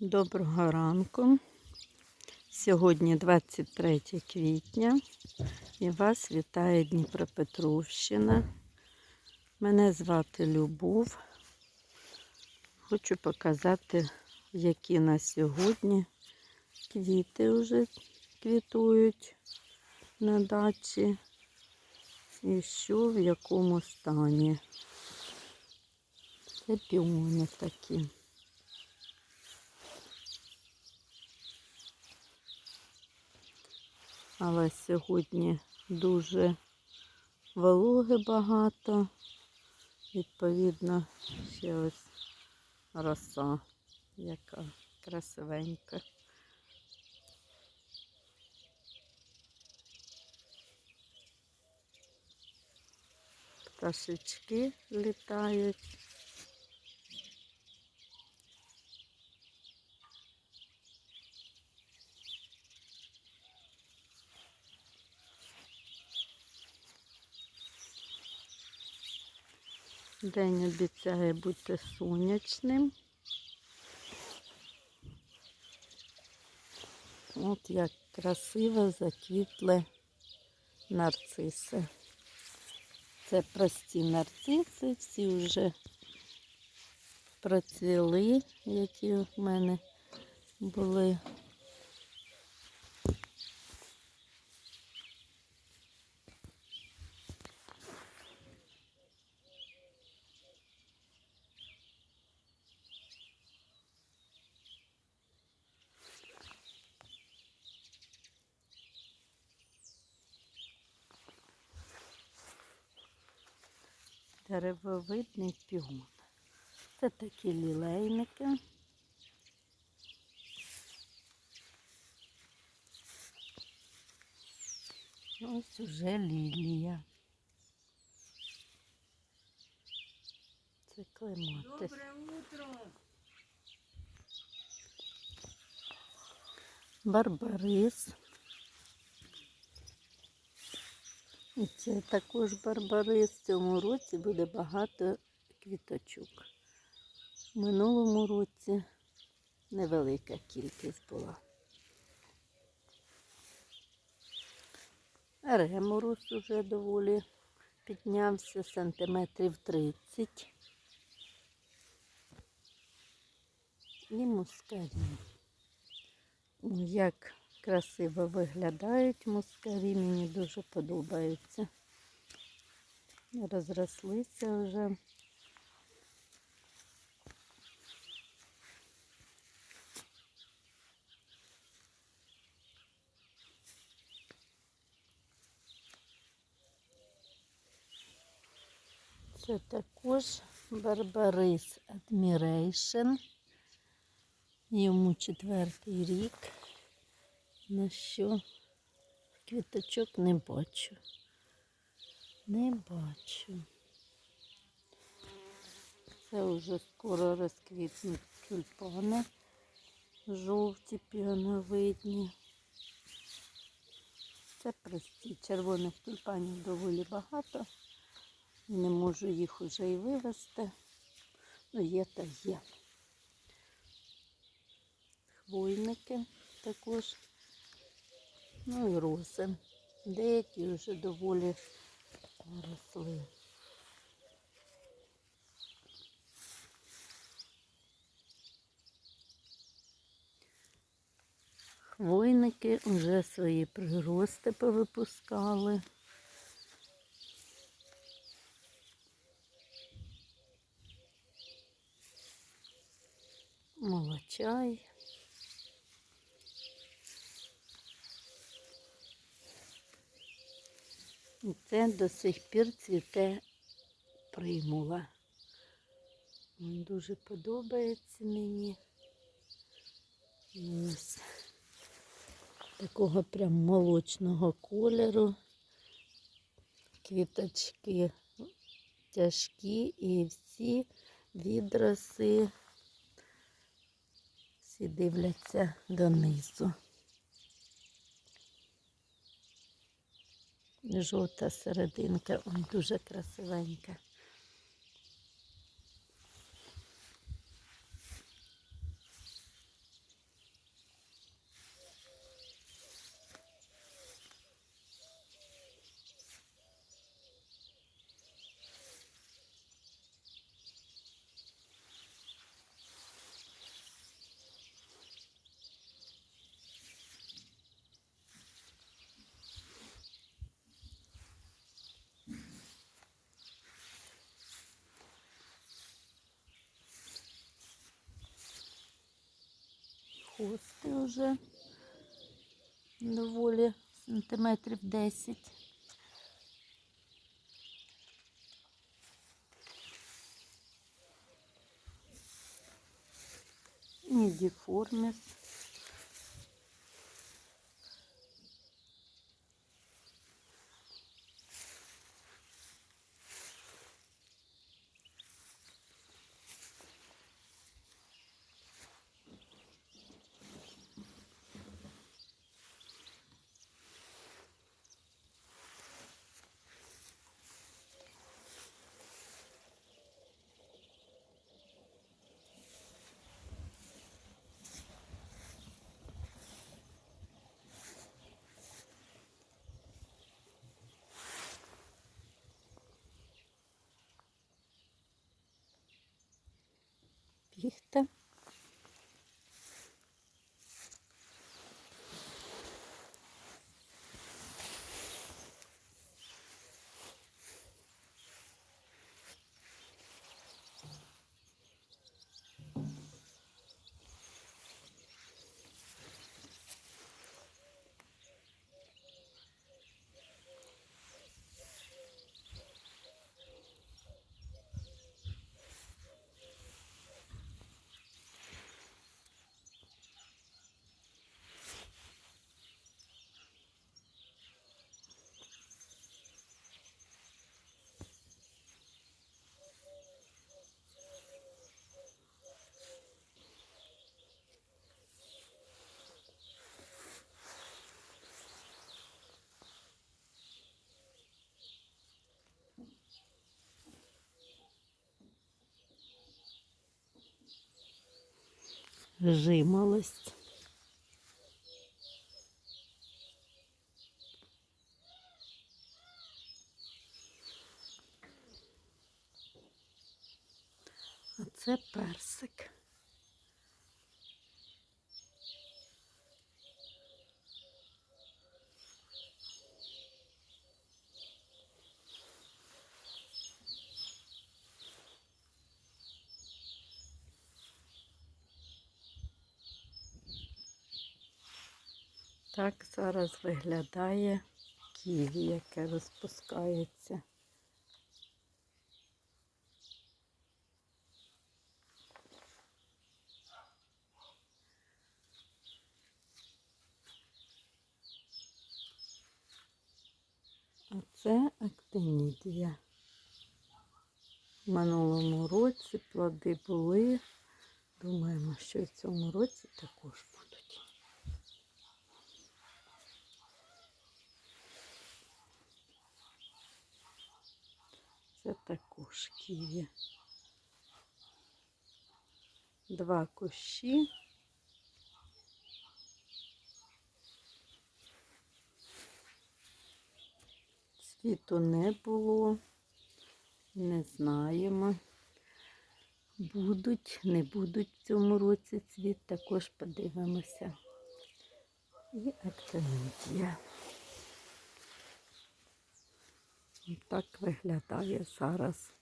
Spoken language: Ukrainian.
Доброго ранку. Сьогодні 23 квітня і вас вітає Дніпропетровщина. Мене звати Любов. Хочу показати, які на сьогодні квіти вже квітують на дачі і що в якому стані. Це піони такі. Але сьогодні дуже вологи багато. Відповідно, ще ось роса, яка красивенька. Пташечки літають. День обіцяє бути сонячним. От як красиво заквітли нарциси. Це прості нарциси, всі вже процвіли, які в мене були. Деревовидний пігон. Це такі лілейники. Ось уже лілія. Це клематис. Доброе утро. Барбарис. І це також барбарис. В цьому році буде багато квіточок. В минулому році невелика кількість була. Реморус уже доволі піднявся сантиметрів 30. І мускарін. Ну, Як красиво виглядають мускарі, мені дуже подобаються. Розрослися вже. Це також Барбарис Admiration. Йому четвертий рік. На що квіточок не бачу. Не бачу. Це вже скоро розквітнуть тюльпани. Жовті піоновидні. Це прості. Червоних тюльпанів доволі багато. Не можу їх уже і вивезти. Ну, є та є. Хвойники також. Ну і рози. Деякі вже доволі росли. Хвойники вже свої прирости повипускали. Молочай. І це до сих пір цвіте примула. Він дуже подобається мені. Ось такого прям молочного кольору. Квіточки тяжкі і всі відроси всі дивляться донизу. Жовта серединка, ой, дуже красивенька. Хости вже доволі сантиметрів 10. Нідіформіс. Піхта. Жимолость. А це персик. Так зараз виглядає ківі, яке розпускається. А це актинідія. В минулому році плоди були. Думаємо, що в цьому році також будуть. Це також ківі. Два кущі. Цвіту не було, не знаємо. Будуть, не будуть в цьому році цвіт, також подивимося. І актинидія. Так виглядає зараз